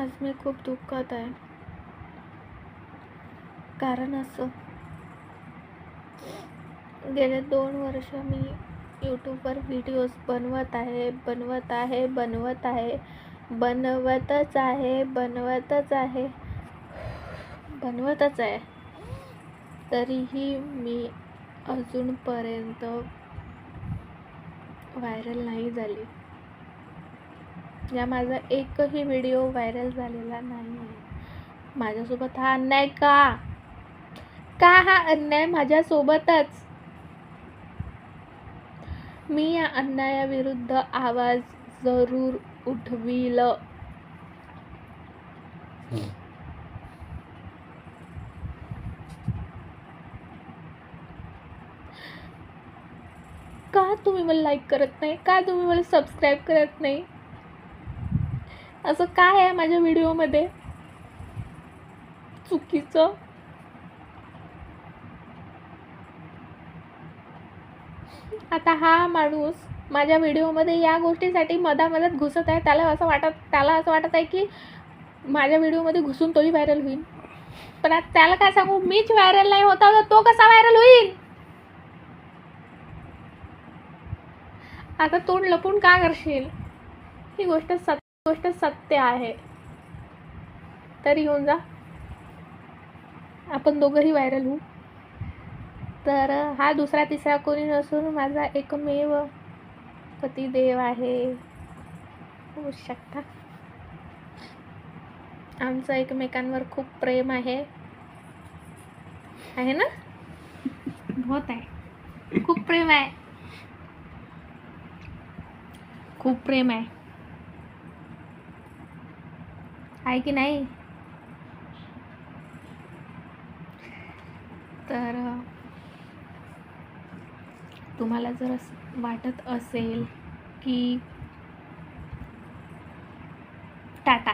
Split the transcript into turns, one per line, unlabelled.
आज मी खूप दुःखात आहे. कारण असं गेले दोन वर्ष मी यूट्यूबवर व्हिडिओज बनवत आहे बनवत आहे बनवत आहे बनवतच आहे बनवतच आहे बनवतच आहे. तरीही मी अजूनपर्यंत व्हायरल नाही झाली. या माझा एकही व्हिडिओ व्हायरल झालेला नाही आहे माझ्यासोबत हा अन्याय का? का हा अन्याय माझ्यासोबतच? मी या अन्यायाविरुद्ध आवाज जरूर उठवील. का तुम्ही मला लाईक करत नाही? का तुम्ही मला सबस्क्राईब करत नाही? असं काय आहे माझ्या व्हिडिओमध्ये? चुकीचं. आता हा माणूस माझ्या व्हिडिओमध्ये या गोष्टीसाठी मधामधात घुसत आहे. त्याला असं वाटत त्याला असं वाटत आहे की माझ्या व्हिडिओमध्ये घुसून तोही व्हायरल होईल. पण आता त्याला काय सांगू? मीच व्हायरल नाही होता तर तो कसा व्हायरल होईल? आता तोंड लपून का करशील? ही गोष्ट सत गोष्ट सत्य आहे. तरी येऊन जा. आपण दोघंही व्हायरल होऊ. तर हा दुसरा तिसरा कोणी नसून माझा एकमेव पतिदेव आहे. होऊ शकता. आमचं एकमेकांवर खूप प्रेम आहे. आहे ना? होत आहे. खूप प्रेम आहे. खूप प्रेम आहे. आहे की नाही? तर तुम्हाला जर असं वाटत असेल की टाटा.